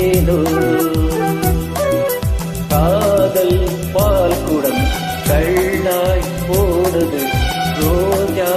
ஏனோ? காதல் பால் குடம் கள்ளாய் போடுது ரோஜா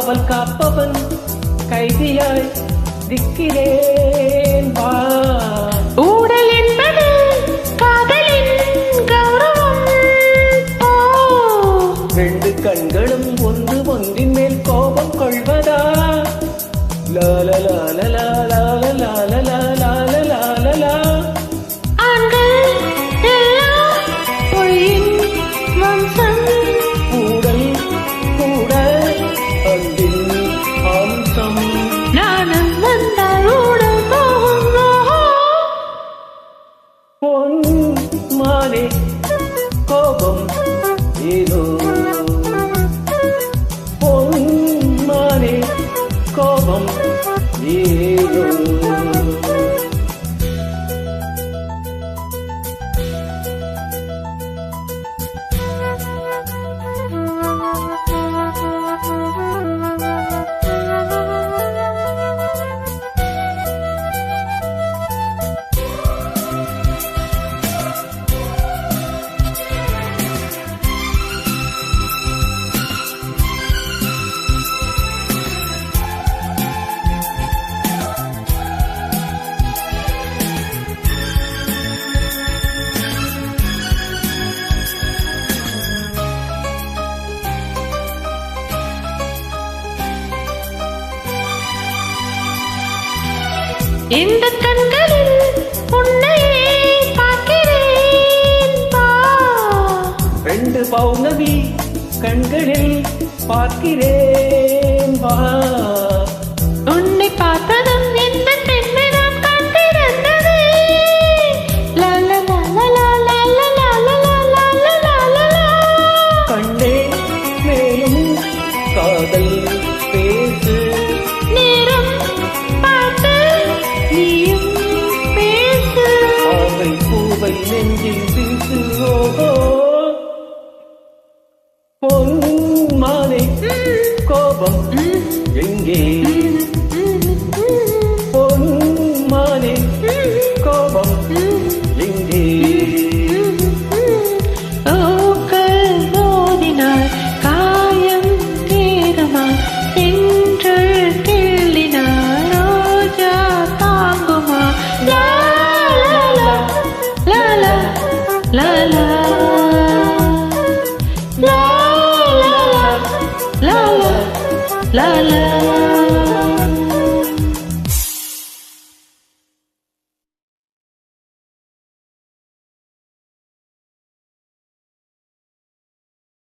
காவல் காப்பவன் கைதியாய் திக்கிறேன் வா. ஊடல் என்பது காதலின் கௌரவம். ரெண்டு கண்களும் ஒன்று ஒன்றின் மேல் கோபம் கொள்வதா? லால லால லால லால லால லால. மானே கோபம் ஏதோ. பொன் கோபம் ஏதோ. இந்த கண்களில் உன்னையே பார்க்கிறேன். ரெண்டு பௌர்ணமி கண்களில் பார்க்கிறேன். வா. பூவை நெஞ்சில் சிரித்து ஓஹோ.